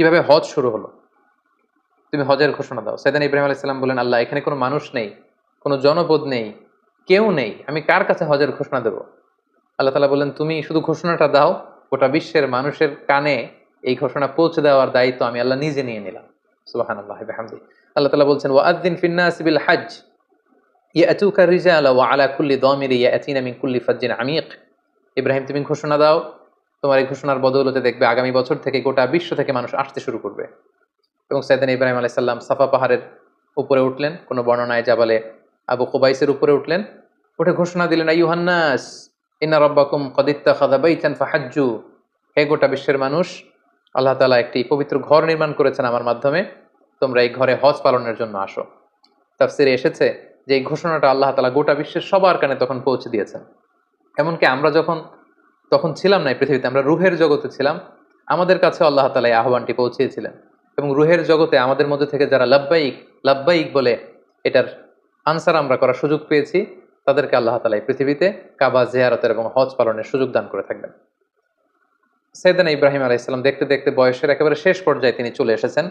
কীভাবে হজ শুরু হলো? তুমি হজের ঘোষণা দাও। সেদিন ইব্রাহিম আলাইসাল্লাম বলেন, আল্লাহ, এখানে কোনো মানুষ নেই, কোনো জনপদ নেই, কেউ নেই। আমি কার কাছে হজের ঘোষণা দেব? আল্লাহ তালা বললেন তুমি শুধু ঘোষণাটা দাও, গোটা বিশ্বের মানুষের কানে এই ঘোষণা পৌঁছে দেওয়ার দায়িত্ব আমি আল্লাহ নিজে নিয়ে নিলাম। সুবাহান আল্লাহ হামদি আল্লাহ তালা বলছেন ওয়াদ্দিন ফিন্নাস বিল হাজ ইয়াতুকা রিজালা ওয়া আলা কুল্লি দামির ইয়াতিনা মিন কুল্লি ফাজ্জিন আমিক। ইব্রাহিম, তুমি ঘোষণা দাও তোমার এই ঘোষণার বদৌলতে দেখবে আগামী বছর থেকে গোটা বিশ্ব থেকে মানুষ আসতে শুরু করবে। এবং সাইদিন ইব্রাহিম আলাইসাল্লাম সাফা পাহাড়ের উপরে উঠলেন, কোনো বর্ণনায় জাবালে আবু কুবাইসের উপরে উঠলেন। উঠে ঘোষণা দিলেন আইয়ুহান্নাস ইন্না রব্বাকুম কদিত্তা খাদা বাইচান ফাহাজ্জু। হে গোটা বিশ্বের মানুষ, আল্লাহ তালা একটি পবিত্র ঘর নির্মাণ করেছেন আমার মাধ্যমে। তোমরা এই ঘরে হজ পালনের জন্য আসো। তাফসিরে এসেছে যে এই ঘোষণাটা আল্লাহ তালা গোটা বিশ্বের সবার কানে তখন পৌঁছে দিয়েছেন। এমনকি আমরা যখন তখন ছিলাম না পৃথিবীতে, আমরা রুহের জগতে ছিলাম। আমাদের কাছে আল্লাহ তালা এই আহ্বানটি পৌঁছিয়েছিলেন। এবং রুহের জগতে আমাদের মধ্যে থেকে যারা লাব্বাইক লাব্বাইক বলে এটার আনসার আমরা করার সুযোগ পেয়েছি, তাদেরকে আল্লাহ তালা এই পৃথিবীতে কাবা জেয়ারতের এবং হজ পালনের সুযোগ দান করে থাকবেন। সৈয়দান ইব্রাহিম আলাইসাল্লাম দেখতে দেখতে বয়সের একেবারে শেষ পর্যায়ে তিনি চলে এসেছেন।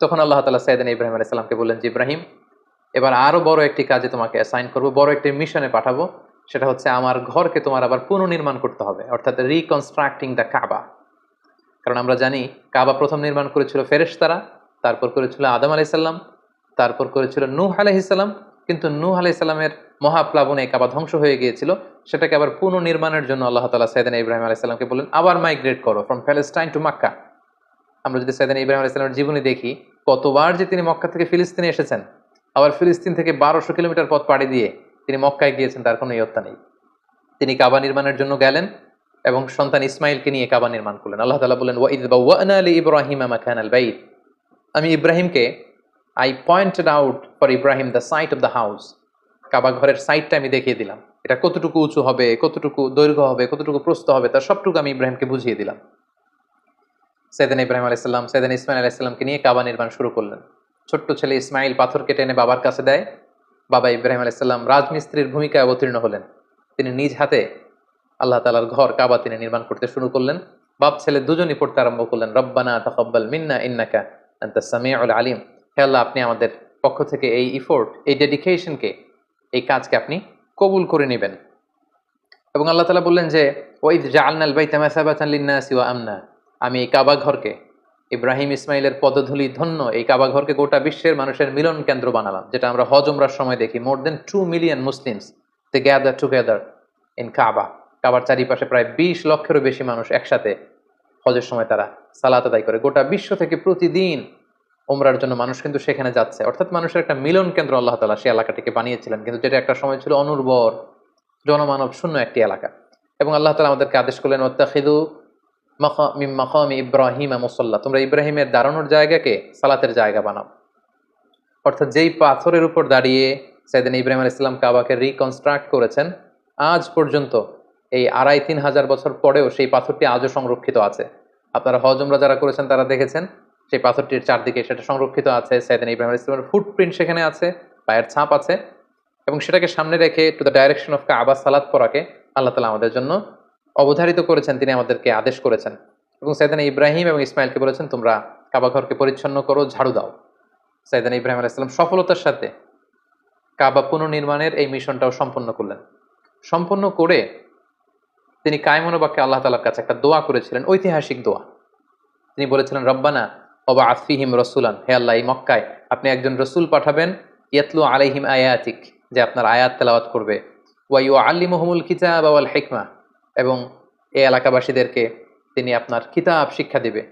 তখন আল্লাহ তালা সৈয়দান ইব্রাহিম আলাইসাল্লামকে বললেন যে ইব্রাহিম, এবার আরও বড় একটি কাজে তোমাকে অ্যাসাইন করব, বড় একটি মিশনে পাঠাবো। সেটা হচ্ছে আমার ঘরকে তোমার আবার পুনর্নির্মাণ করতে হবে, অর্থাৎ রিকনস্ট্রাক্টিং দ্য কাবা কারণ আমরা জানি কাবা প্রথম নির্মাণ করেছিল ফেরেশতারা, তারপর করেছিল আদম আলাইসাল্লাম তারপর করেছিল নূহ আলাইসাল্লাম কিন্তু নূহ আলাইসাল্লামের মহাপ্লাবনে কাবা ধ্বংস হয়ে গিয়েছিল, সেটাকে আবার পুনর্নির্মাণের জন্য আল্লাহ তালা সৈদান ইব্রাহিম আলাইসাল্লামকে বললেন, আবার মাইগ্রেট করো ফ্রম প্যালেস্টাইন টু মাক্কা আমরা যদি সৈদান ইব্রাহিম আলাইসাল্লামের জীবনী দেখি, কতবার যে তিনি মক্কা থেকে ফিলিস্তিনে এসেছেন, আবার ফিলিস্তিন থেকে বারোশো কিলোমিটার পথ পাড়ি দিয়ে তিনি মক্কায় গিয়েছেন, তার কোনো ইয়ত্তা নেই। তিনি কাবা নির্মাণের জন্য গেলেন এবং সন্তান ইসমাইলকে নিয়ে কাবা নির্মাণ করলেন। আল্লাহ তালা বললেন ওয়াইদ ওয়ানা আলী ইব্রাহিম মাখান আল বাইদ আমি ইব্রাহিমকে I pointed out for Ibrahim the site of the house Kaaba ঘরের সাইটটা আমি দেখিয়ে দিলাম। এটা কতটুকু উঁচু হবে, কতটুকু দৈর্ঘ্য হবে, কতটুকু প্রস্ত হবে, তার সবটুকু আমি ইব্রাহিমকে বুঝিয়ে দিলাম। সেদিন ইব্রাহিম আলাইসাল্লাম সেদিন ইসমাইল আলাইসাল্লামকে নিয়ে কাবা নির্মাণ শুরু করলেন। ছোট্ট ছেলে ইসমাইল পাথর কেটে এনে বাবার কাছে দেয়। বাবা ইব্রাহিম আলাইসাল্লাম রাজমিস্ত্রির ভূমিকায় অবতীর্ণ হলেন। তিনি নিজ হাতে আল্লাহ তালার ঘর কাবা তিনি নির্মাণ করতে শুরু করলেন। বাপ ছেলে দুজনই পড়তে আরম্ভ করলেন। রব্বানা তাকব্বাল মিন্না, ইন্নাকা আন্তা সামিউল আলিম। হে আল্লাহ, আপনি আমাদের পক্ষ থেকে এই ইফোর্ট এই ডেডিকেশনকে এই কাজকে আপনি কবুল করে নেবেন। এবং আল্লাহ তালা বললেন যে ওইদ জালনাল বাই তামাসাবাতান লিন্নাসি ওয়া আমি এই কাবা ঘরকে ইব্রাহিম ইসমাইলের পদধূলি ধন্য এই কাবা ঘরকে গোটা বিশ্বের মানুষের মিলন কেন্দ্র বানালাম, যেটা আমরা হজমরার সময় দেখি। More than two million Muslims they gather together in Kaaba কাবার চারিপাশে প্রায় বিশ লক্ষেরও বেশি মানুষ একসাথে হজের সময় তারা সালাত আদায় করে। গোটা বিশ্ব থেকে প্রতিদিন ওমরার জন্য মানুষ কিন্তু সেখানে যাচ্ছে। অর্থাৎ মানুষের একটা মিলন কেন্দ্র আল্লাহ তালা সেই এলাকাটিকে বানিয়েছিলেন, কিন্তু যেটা একটা সময় ছিল অনুর্বর জনমানব শূন্য একটি এলাকা। এবং আল্লাহ তালা আমাদেরকে আদেশ করলেন মাকাম ইব্রাহিম মুসল্লা। তোমরা ইব্রাহিমের দাঁড়ানোর জায়গাকে সালাতের জায়গা বানাও। অর্থাৎ যেই পাথরের উপর দাঁড়িয়ে সাইদিন ইব্রাহিম আল ইসলাম কাবাকে রিকনস্ট্রাক্ট করেছেন, আজ পর্যন্ত এই আড়াই, তিন হাজার বছর পরেও সেই পাথরটি আজও সংরক্ষিত আছে। আপনারা হজমরা যারা করেছেন তারা দেখেছেন, সেই পাথরটির চারদিকে সেটা সংরক্ষিত আছে। সাইদিন ইব্রাহিম আল ইসলামের ফুটপ্রিন্ট সেখানে আছে, পায়ের ছাপ আছে এবং সেটাকে সামনে রেখে to the direction of Kaaba সালাত পড়াকে আল্লাহ তালা আমাদের জন্য অবধারিত করেছেন, তিনি আমাদেরকে আদেশ করেছেন। এবং সাইদান ইব্রাহিম এবং ইসমাইলকে বলেছেন, তোমরা কাবা ঘরকে পরিচ্ছন্ন করো, ঝাড়ু দাও। সাইদান ইব্রাহিম আলাইসাল্লাম সফলতার সাথে কাবা পুনর্নির্মাণের এই মিশনটাও সম্পন্ন করলেন। সম্পন্ন করে তিনি কায়মনোবাক্যে আল্লাহ তালার কাছে একটা দোয়া করেছিলেন, ঐতিহাসিক দোয়া। তিনি বলেছিলেন, রব্বানা অবা আফিহিম রসুলান। হে আল্লাহ মক্কায় আপনি একজন রসুল পাঠাবেন, ইয়াতলু আলাইহিম আয়াতিক, যে আপনার আয়াত তেলাওয়াত করবে। ওয়াইউ আল্লিমহমুল কিতাব আওয়াল হেকমা। এবং এই এলাকাবাসীদেরকে তিনি আপনার কিতাব শিক্ষা দিবে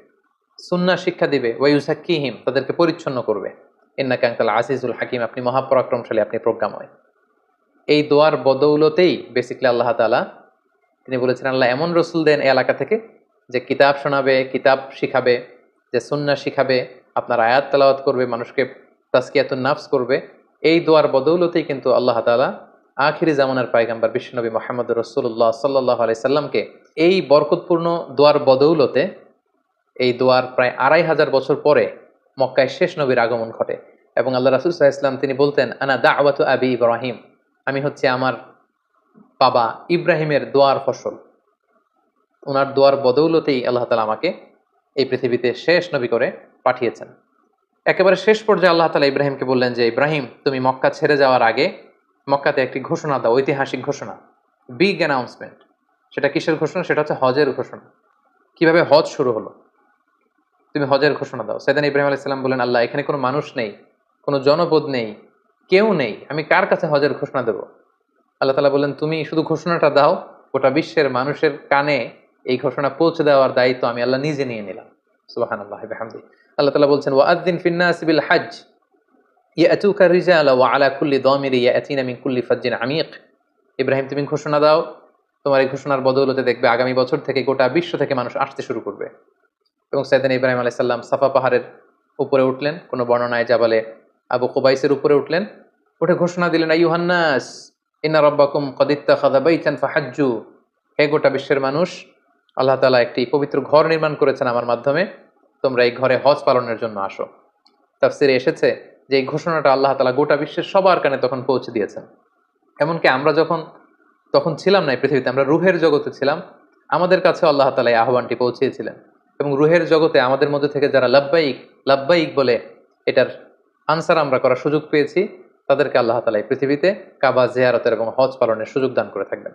সুন্না শিক্ষা দিবে ওয়াইউসাকিহিম তাদেরকে পরিচ্ছন্ন করবে। ইন্না কাঙ্কাল আজিজুল হাকিম, আপনি মহাপরাক্রমশালী, আপনি প্রজ্ঞাময়। এই দোয়ার বদৌলতেই বেসিকলি আল্লাহ তালা তিনি বলেছেন, আল্লাহ এমন রসুল দেন এই এলাকা থেকে যে কিতাব শোনাবে, কিতাব শিখাবে, যে সুন্না শিখাবে, আপনার আয়াত তালাওয়াত করবে, মানুষকে তাস্কিয়াতুন নাফস করবে। এই দোয়ার বদৌলতেই কিন্তু আল্লাহ তালা আখিরি জামানার পায়গাম্বার বিশ্বনবী মোহাম্মদ রসুল্লাহ সাল্লাহ আলাই সাল্লামকে এই বরকতপূর্ণ দোয়ার বদৌলতে এই দোয়ার প্রায় আড়াই হাজার বছর পরে মক্কায় শেষ নবীর আগমন ঘটে এবং আল্লাহ রাসুল সাহা ইসলাম তিনি বলতেন, আনা দা দাওয়াত আবি ইব্রাহিম। আমি হচ্ছে আমার বাবা ইব্রাহিমের দোয়ার ফসল। ওনার দোয়ার বদৌলতেই আল্লাহ তালা আমাকে এই পৃথিবীতে শেষ নবী করে পাঠিয়েছেন। একেবারে শেষ পর্যায়ে আল্লাহ তালা ইব্রাহিমকে বললেন যে, ইব্রাহিম, তুমি মক্কা ছেড়ে যাওয়ার আগে মক্কাতে একটি ঘোষণা দাও, ঐতিহাসিক ঘোষণা। বিগ অ্যানাউন্সমেন্ট সেটা কিসের ঘোষণা? সেটা হচ্ছে হজের ঘোষণা। কীভাবে হজ শুরু হলো? তুমি হজের ঘোষণা দাও। সেদিন ইব্রাহিম আলাইসাল্লাম বলেন, আল্লাহ, এখানে কোনো মানুষ নেই, কোনো জনপদ নেই, কেউ নেই। আমি কার কাছে হজের ঘোষণা দেব? আল্লাহ তালা বললেন তুমি শুধু ঘোষণাটা দাও, গোটা বিশ্বের মানুষের কানে এই ঘোষণা পৌঁছে দেওয়ার দায়িত্ব আমি আল্লাহ নিজে নিয়ে নিলাম। সুবাহান আল্লাহ আল্লাহ তালা বলছেন ওয়াদ্দিন ফিন্নাস বিল হাজ ইয়াতুকা রিজালা ওয়া আলা কুল্লি দামিরি ইয়াতিনা মিন কুল্লি ফাজ্জিন আমিক। ইব্রাহিম, তুমি ঘোষণা দাও, তোমার এই ঘোষণার বদৌলতে দেখবে আগামী বছর থেকে গোটা বিশ্ব থেকে মানুষ আসতে শুরু করবে। এবং সাইদিন ইব্রাহিম আলাইসাল্লাম সাফা পাহাড়ের উপরে উঠলেন, কোনো বর্ণনায় জাবালে আবু কুবাইসের উপরে উঠলেন। উঠে ঘোষণা দিলেন আইয়ুহান্নাস ইন্না রব্বাকুম কদিত্তা খাদাবাইতান ফাহাজ্জু। হে গোটা বিশ্বের মানুষ, আল্লাহ তালা একটি পবিত্র ঘর নির্মাণ করেছেন আমার মাধ্যমে। তোমরা এই ঘরে হজ পালনের জন্য আসো। তাফসিরে এসেছে যে এই ঘোষণাটা আল্লাহ তালা গোটা বিশ্বের সবার কানে তখন পৌঁছে দিয়েছেন। এমনকি আমরা যখন, তখন ছিলাম না পৃথিবীতে, আমরা রুহের জগতে ছিলাম, আমাদের কাছে আল্লাহ তালা এই আহ্বানটি পৌঁছিয়েছিলেন। এবং রুহের জগতে আমাদের মধ্যে থেকে যারা লাব্বাইক লাব্বাইক বলে এটার আনসার আমরা করার সুযোগ পেয়েছি, তাদেরকে আল্লাহ তালা পৃথিবীতে কাবা জিয়ারতের এবং হজ পালনের সুযোগ দান করে থাকবেন।